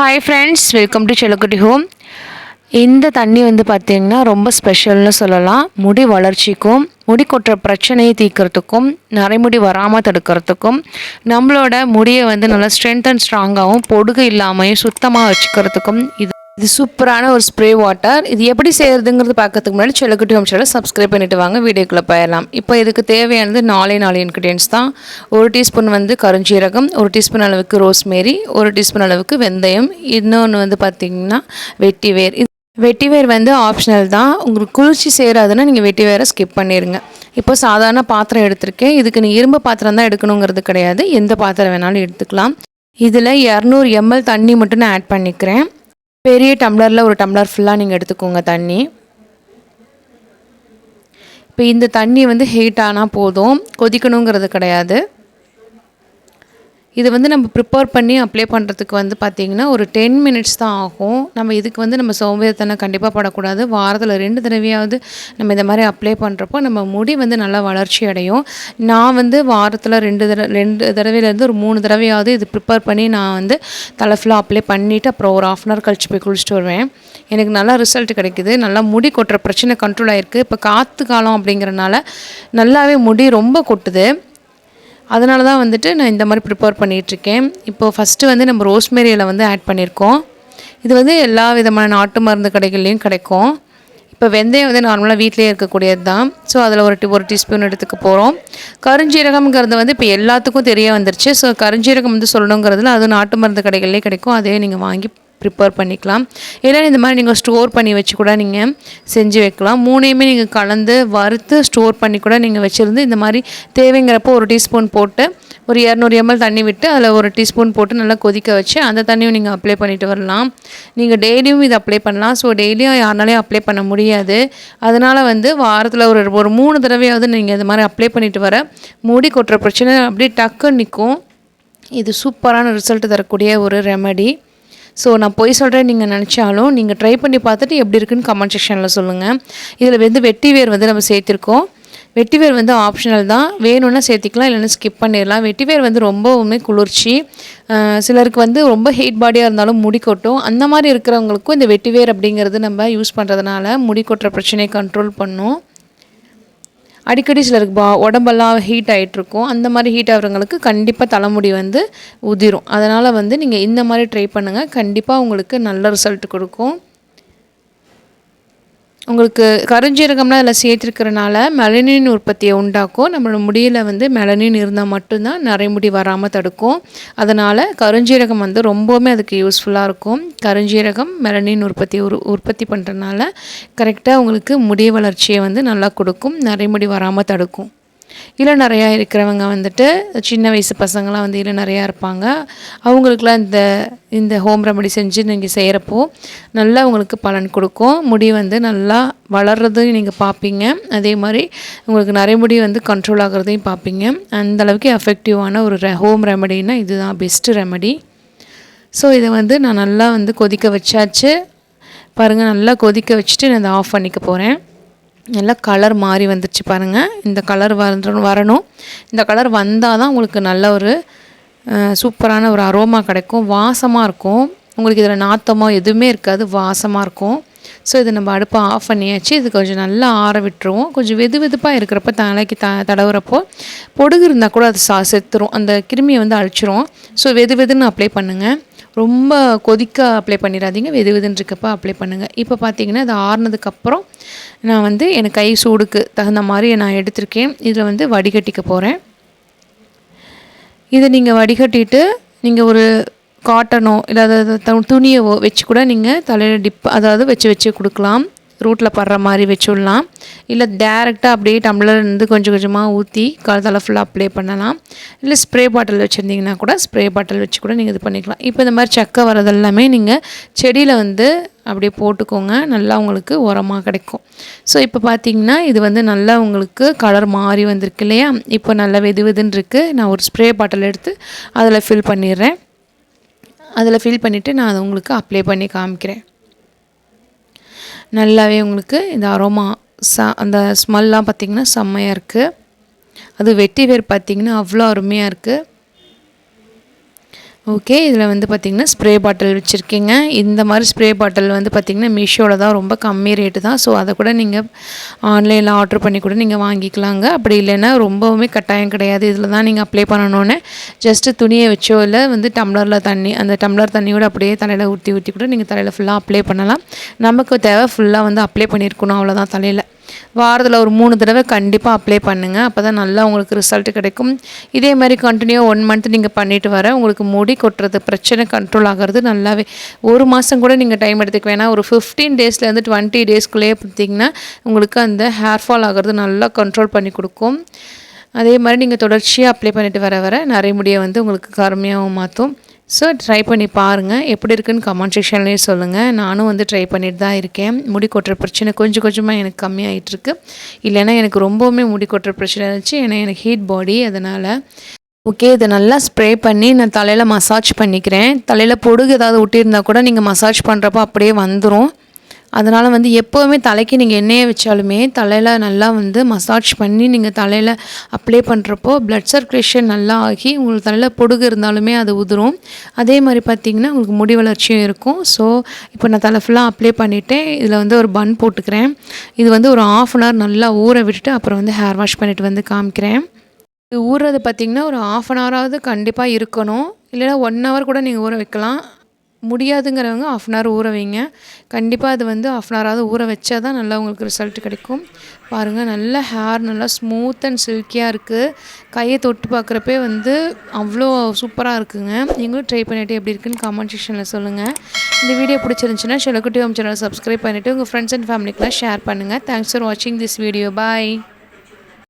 Hi friends welcome to Chellakutty home இந்த தண்ணி வந்து பார்த்திங்கன்னா ரொம்ப ஸ்பெஷல்னு சொல்லலாம். முடி வளர்ச்சிக்கும் முடி கொட்டுற பிரச்சனையை தீர்க்கறதுக்கும் நரைமுடி வராமல் தடுக்கிறதுக்கும் நம்மளோட முடியை வந்து நல்லா ஸ்ட்ரென்த் அண்ட் ஸ்ட்ராங்காகவும் பொடுகு இல்லாமையும் சுத்தமாக வச்சுக்கிறதுக்கும் இது இது சூப்பரான ஒரு ஸ்ப்ரே வாட்டர் இது எப்படி செய்கிறதுங்கிறது பார்க்கறதுக்கு முன்னாடி செல்லக்குட்டி ஹோம் சேனல் சப்ஸ்கிரைப் பண்ணிவிட்டு வாங்க. வீடியோக்குள்ளே போயிடலாம். இப்போ இதுக்கு தேவையானது நாலே நாலு இன்க்ரீடியன்ஸ் தான். ஒரு டீஸ்பூன் வந்து கருஞ்சீரகம் ஒரு டீஸ்பூன் அளவுக்கு ரோஸ்மேரி ஒரு டீஸ்பூன் அளவுக்கு வெந்தயம். இன்னொன்று வந்து பார்த்திங்கன்னா வெட்டிவேர் இது வெட்டிவேர் வந்து ஆப்ஷனல் தான். உங்களுக்கு குளிர்ச்சி சேராதுன்னா நீங்கள் வெட்டிவேரை ஸ்கிப் பண்ணிடுங்க இப்போ சாதாரண பாத்திரம் எடுத்திருக்கேன். இதுக்கு நீ இரும்பு பாத்திரம் தான் எடுக்கணுங்கிறது கிடையாது. எந்த பாத்திரம் வேணாலும் எடுத்துக்கலாம். இதில் இரநூறு எம்எல் தண்ணி மட்டும் நான் ஆட் பண்ணிக்கிறேன். பெரிய டம்ளரில் ஒரு டம்ளர் ஃபுல்லாக நீங்கள் எடுத்துக்கோங்க தண்ணி. இப்போ இந்த தண்ணி வந்து ஹீட் ஆனால் போதும். கொதிக்கணுங்கிறது கிடையாது. இது வந்து நம்ம ப்ரிப்பேர் பண்ணி அப்ளை பண்ணுறதுக்கு வந்து பார்த்திங்கன்னா ஒரு டென் மினிட்ஸ் தான் ஆகும். நம்ம இதுக்கு வந்து நம்ம சோம்பேறித்தனம் கண்டிப்பாக படக்கூடாது. வாரத்தில் ரெண்டு தடவையாவது நம்ம இந்த மாதிரி அப்ளை பண்ணுறப்போ நம்ம முடி வந்து நல்லா வளர்ச்சி அடையும். நான் வந்து வாரத்தில் ரெண்டு தடவை ரெண்டு தடவையிலேருந்து ஒரு மூணு தடவையாவது இது ப்ரிப்பேர் பண்ணி நான் வந்து தலை ஃபுல்லாக அப்ளை பண்ணிவிட்டு அப்புறம் ஒரு ஆஃப் அன் ஹவர் கழிச்சு போய் குளிச்சுட்டு வருவேன். எனக்கு நல்லா ரிசல்ட் கிடைக்குது. நல்லா முடி கொட்டுற பிரச்சனை கண்ட்ரோல் ஆகிருக்கு இப்போ காற்று காலம் அப்படிங்கிறனால நல்லாவே முடி ரொம்ப கொட்டுது. அதனால தான் வந்துட்டு நான் இந்த மாதிரி ப்ரிப்பேர் பண்ணிகிட்ருக்கேன் இப்போது ஃபஸ்ட்டு வந்து நம்ம ரோஸ்மேரியில் வந்து ஆட் பண்ணியிருக்கோம் இது வந்து எல்லா விதமான நாட்டு மருந்து கடைகள்லேயும் கிடைக்கும். இப்போ வெந்தயம் வந்து நார்மலாக வீட்டிலேயே இருக்கக்கூடியது தான் ஸோ அதில் ஒரு டி ஒரு டீஸ்பூன் எடுத்துக்க போகிறோம் கருஞ்சீரகம்ங்கிறது வந்து இப்போ எல்லாத்துக்கும் தெரிய வந்துருச்சு. ஸோ கருஞ்சீரகம் வந்து சொல்லணுங்கிறதுல அது நாட்டு மருந்து கடைகள்லேயே கிடைக்கும். அதே நீங்கள் வாங்கி ப்ரிப்பேர் பண்ணிக்கலாம். இல்லை இந்த மாதிரி நீங்கள் ஸ்டோர் பண்ணி வச்சு கூட நீங்கள் செஞ்சு வைக்கலாம். மூணையுமே நீங்கள் கலந்து வறுத்து ஸ்டோர் பண்ணி கூட நீங்கள் வச்சுருந்து இந்த மாதிரி தேவைங்கிறப்போ ஒரு டீஸ்பூன் போட்டு ஒரு இரநூறு எம்எல் தண்ணி விட்டு அதில் ஒரு டீஸ்பூன் போட்டு நல்லா கொதிக்க வச்சு அந்த தண்ணியும் நீங்கள் அப்ளை பண்ணிட்டு வரலாம். நீங்கள் டெய்லியும் இது அப்ளை பண்ணலாம். ஸோ டெய்லியும் யாருனாலையும் அப்ளை பண்ண முடியாது. அதனால் வந்து வாரத்தில் ஒரு ஒரு மூணு தடவையாவது நீங்கள் இந்த மாதிரி அப்ளை பண்ணிட்டு வர மூடி கொட்டுற பிரச்சனை அப்படியே டக்குன்னு நிற்கும் இது சூப்பரான ரிசல்ட் தரக்கூடிய ஒரு ரெமடி ஸோ நான் பொய் சொல்கிறேன் நீங்கள் நினச்சாலும் நீங்கள் ட்ரை பண்ணி பார்த்துட்டு எப்படி இருக்குன்னு கமெண்ட் செக்ஷனில் சொல்லுங்கள் இதில் வந்து வெட்டி வேர் வந்து நம்ம சேர்த்துருக்கோம். வெட்டிவேர் வந்து ஆப்ஷனல் தான். வேணும்னா சேர்த்திக்கலாம் இல்லைன்னா ஸ்கிப் பண்ணிடலாம். வெட்டிவேர் வந்து ரொம்பவுமே குளிர்ச்சி. சிலருக்கு வந்து ரொம்ப ஹீட் பாடியாக இருந்தாலும் முடி கொட்டும். அந்த மாதிரி இருக்கிறவங்களுக்கும் இந்த வெட்டிவேர் அப்படிங்கிறது நம்ம யூஸ் பண்ணுறதுனால முடி கொட்டுற பிரச்சனையை கண்ட்ரோல் பண்ணும். அடிக்கடி சிலருக்கு பா உடம்பெல்லாம் ஹீட் ஆகிட்ருக்கும் அந்த மாதிரி ஹீட் ஆகிறவங்களுக்கு கண்டிப்பாக தலைமுடி வந்து உதிரும். அதனால் வந்து நீங்கள் இந்த மாதிரி ட்ரை பண்ணுங்கள் கண்டிப்பாக உங்களுக்கு நல்ல ரிசல்ட் கொடுக்கும். உங்களுக்கு கருஞ்சீரகம்லாம் அதில் சேர்த்துருக்கிறனால மெலனின் உற்பத்தியை உண்டாக்கும். நம்மளோட முடியில் வந்து மெலனின் இருந்தால் மட்டும்தான் நரைமுடி வராமல் தடுக்கும். அதனால் கருஞ்சீரகம் வந்து ரொம்பவுமே அதுக்கு யூஸ்ஃபுல்லாக இருக்கும். கருஞ்சீரகம் மெலனின் உற்பத்தி உரு உற்பத்தி பண்ணுறதுனால கரெக்டாக உங்களுக்கு முடி வளர்ச்சியை வந்து நல்லா கொடுக்கும். நரைமுடி வராமல் தடுக்கும். இல்லை நிறையா இருக்கிறவங்க வந்துட்டு சின்ன வயசு பசங்களாம் வந்து இல்லை நிறையா இருப்பாங்க. அவங்களுக்குலாம் இந்த இந்த ஹோம் ரெமடி செஞ்சு நீங்கள் செய்கிறப்போ நல்லா உங்களுக்கு பலன் கொடுக்கும். முடி வந்து நல்லா வளர்கிறதையும் நீங்கள் பார்ப்பீங்க. அதே மாதிரி உங்களுக்கு நிறைய முடி வந்து கண்ட்ரோல் ஆகிறதையும் பார்ப்பீங்க. அந்தளவுக்கு எஃபெக்டிவான ஒரு ரெ ஹோம் ரெமடினா இதுதான் பெஸ்ட்டு ரெமடி ஸோ இதை வந்து நான் நல்லா வந்து கொதிக்க வச்சாச்சு. பாருங்கள் நல்லா கொதிக்க வச்சுட்டு நான் இதை ஆஃப் பண்ணிக்க போகிறேன் நல்லா கலர் மாறி வந்துடுச்சு பாருங்கள் இந்த கலர் வர வரணும். இந்த கலர் வந்தால் தான் உங்களுக்கு நல்ல ஒரு சூப்பரான ஒரு அரோமா கிடைக்கும். வாசமாக இருக்கும். உங்களுக்கு இதில் நாத்தமோ எதுவுமே இருக்காது. வாசமாக இருக்கும். ஸோ இதை நம்ம அடுப்பை ஆஃப் பண்ணியாச்சு. இது கொஞ்சம் நல்லா ஆற விட்டுருவோம். கொஞ்சம் வெது வெதுப்பாக இருக்கிறப்ப தலைக்கு த தடவுறப்போ பொடுகு இருந்தால் கூட அது சா செத்துரும். அந்த கிருமியை வந்து அழிச்சிரும். ஸோ வெது வெதுன்னு அப்ளை பண்ணுங்கள் ரொம்ப கொதிக்க அப்ளை பண்ணிடாதீங்க வெது வெதுன்னு இருக்கப்போ அப்ளை பண்ணுங்கள் இப்போ பார்த்தீங்கன்னா அது ஆறுனதுக்கப்புறம் நான் வந்து எனக்கு கை சூடுக்கு தகுந்த மாதிரி நான் எடுத்திருக்கேன். இதில் வந்து வடிகட்டிக்க போகிறேன் இதை நீங்கள் வடிகட்டிட்டு நீங்கள் ஒரு காட்டனோ இல்லை அதாவது துணியவோ வச்சு கூட நீங்கள் தலையில் டிப் அதாவது வச்சு வச்சு கொடுக்கலாம். ரூட்டில் படுற மாதிரி வச்சுடலாம். இல்லை டேரெக்டாக அப்படியே டம்ளர் வந்து கொஞ்சம் கொஞ்சமாக ஊற்றி தலை ஃபுல்லாக அப்ளை பண்ணலாம். இல்லை ஸ்ப்ரே பாட்டில் வச்சுருந்தீங்கன்னா கூட ஸ்ப்ரே பாட்டில் வச்சு கூட நீங்கள் இது பண்ணிக்கலாம். இப்போ இந்த மாதிரி சக்கை வரதெல்லாமே நீங்கள் செடியில் வந்து அப்படியே போட்டுக்கோங்க. நல்லா உங்களுக்கு உரமாக கிடைக்கும். ஸோ இப்போ பார்த்தீங்கன்னா இது வந்து நல்லா உங்களுக்கு கலர் மாறி வந்திருக்கு இல்லையா? இப்போ நல்லா வெது வெதுன்னு இருக்குது நான் ஒரு ஸ்ப்ரே பாட்டில் எடுத்து அதில் ஃபில் பண்ணிடுறேன். அதில் ஃபில் பண்ணிவிட்டு நான் அதை உங்களுக்கு அப்ளை பண்ணி காமிக்கிறேன். நல்லாவே உங்களுக்கு இந்த அரோமா ச அந்த ஸ்மெல்லாம் பார்த்திங்கன்னா செம்மையாக இருக்குது அது வெட்டி வேர் பார்த்திங்கன்னா அவ்வளோ அருமையாக இருக்குது ஓகே இதில் வந்து பார்த்திங்கன்னா ஸ்ப்ரே பாட்டில் வச்சுருக்கீங்க. இந்த மாதிரி ஸ்ப்ரே பாட்டில் வந்து பார்த்திங்கன்னா மீஷோவில் தான் ரொம்ப கம்மி ரேட்டு தான். ஸோ அதை கூட நீங்கள் ஆன்லைனில் ஆர்டர் பண்ணி கூட நீங்கள் வாங்கிக்கலாங்க. அப்படி இல்லைன்னா ரொம்பவுமே கட்டாயம் கிடையாது. இதில் தான் நீங்கள் அப்ளை பண்ணணுன்னு ஜஸ்ட்டு துணியை வச்சோ இல்லை வந்து டம்ளரில் தண்ணி அந்த டம்ளர் தண்ணியோட அப்படியே தலையில் ஊற்றி ஊற்றி கூட நீங்கள் தலையில் ஃபுல்லாக அப்ளை பண்ணலாம். நமக்கு தேவை ஃபுல்லாக வந்து அப்ளை பண்ணியிருக்கணும் அவ்வளோதான் தலையில். வாரத்தில் ஒரு மூணு தடவை கண்டிப்பாக அப்ளை பண்ணுங்கள் அப்போ தான் நல்லா உங்களுக்கு ரிசல்ட் கிடைக்கும். இதே மாதிரி கண்டினியூ ஒன் மந்த் நீங்கள் பண்ணிட்டு வர உங்களுக்கு முடி கொட்டுறது பிரச்சனை கண்ட்ரோல் ஆகிறது நல்லாவே ஒரு மாதம் கூட நீங்கள் டைம் எடுத்துக்க வேணாம். ஒரு ஃபிஃப்டீன் டேஸ்லேருந்து டுவெண்ட்டி டேஸ்க்குள்ளேயே பார்த்தீங்கன்னா உங்களுக்கு அந்த ஹேர் ஃபால் ஆகிறது நல்லா கண்ட்ரோல் பண்ணி கொடுக்கும். அதே மாதிரி நீங்கள் தொடர்ச்சியாக அப்ளை பண்ணிட்டு வர வர நிறைய முடியை வந்து உங்களுக்கு கருமையாகவும் மாற்றும் ஸோ ட்ரை பண்ணி பாருங்கள் எப்படி இருக்குன்னு கமெண்ட் செக்ஷன்லேயே சொல்லுங்கள் நானும் வந்து ட்ரை பண்ணிட்டு தான் இருக்கேன். முடி கொட்டுற பிரச்சனை கொஞ்சம் கொஞ்சமாக எனக்கு கம்மியாகிட்டுருக்கு இல்லைன்னா எனக்கு ரொம்பவுமே முடி கொட்டுற பிரச்சனை இருந்துச்சு. ஏன்னா எனக்கு ஹீட் பாடி அதனால். ஓகே இதை நல்லா ஸ்ப்ரே பண்ணி நான் தலையில் மசாஜ் பண்ணிக்கிறேன். தலையில் பொடுகு ஏதாவது ஒட்டியிருந்தால் கூட நீங்கள் மசாஜ் பண்ணுறப்போ அப்படியே வந்துடும் அதனால் வந்து எப்போவுமே தலைக்கு நீங்கள் எண்ணெயை வச்சாலுமே தலையில் நல்லா வந்து மசாஜ் பண்ணி நீங்கள் தலையில் அப்ளை பண்ணுறப்போ ப்ளட் சர்க்குலேஷன் நல்லா ஆகி உங்களுக்கு தலையில் பொடுகு இருந்தாலுமே அது உதிரும். அதே மாதிரி பார்த்திங்கன்னா உங்களுக்கு முடி வளர்ச்சியும் இருக்கும். ஸோ இப்போ நான் தலை ஃபுல்லாக அப்ளை பண்ணிவிட்டேன் இதில் வந்து ஒரு பன் போட்டுக்கிறேன். இது வந்து ஒரு ஆஃப் அன் ஹவர் நல்லா ஊற விட்டுட்டு அப்புறம் வந்து ஹேர் வாஷ் பண்ணிவிட்டு வந்து காமிக்கிறேன். இது ஊறுறது பார்த்திங்கன்னா ஒரு ஆஃப் அன் ஹவராவது கண்டிப்பாக இருக்கணும். இல்லைன்னா ஒன் ஹவர் கூட நீங்கள் ஊற வைக்கலாம். முடியாதுங்கிறவங்க ஆஃப் அன் ஹவர் ஊற வைங்க. கண்டிப்பாக அது வந்து ஆஃப் அன் ஹவராவது ஊற வச்சா தான் நல்லா உங்களுக்கு ரிசல்ட் கிடைக்கும். பாருங்கள் நல்ல ஹேர் நல்லா ஸ்மூத் அண்ட் சில்கியாக இருக்குது கையை தொட்டு பார்க்குறப்பே வந்து அவ்வளோ சூப்பராக இருக்குங்க. நீங்களும் ட்ரை பண்ணிவிட்டு எப்படி இருக்குன்னு கமெண்ட் செக்ஷனில் சொல்லுங்கள் இந்த வீடியோ பிடிச்சிருந்துச்சுன்னா செலக்குட்டி ஹோம் சேனல் சப்ஸ்கிரைப் பண்ணிவிட்டு உங்கள் ஃப்ரெண்ட்ஸ் அண்ட் ஃபேமிலிக்கெலாம் ஷேர் பண்ணுங்கள் தேங்க்ஸ் ஃபார் வாட்சிங் திஸ் வீடியோ பாய்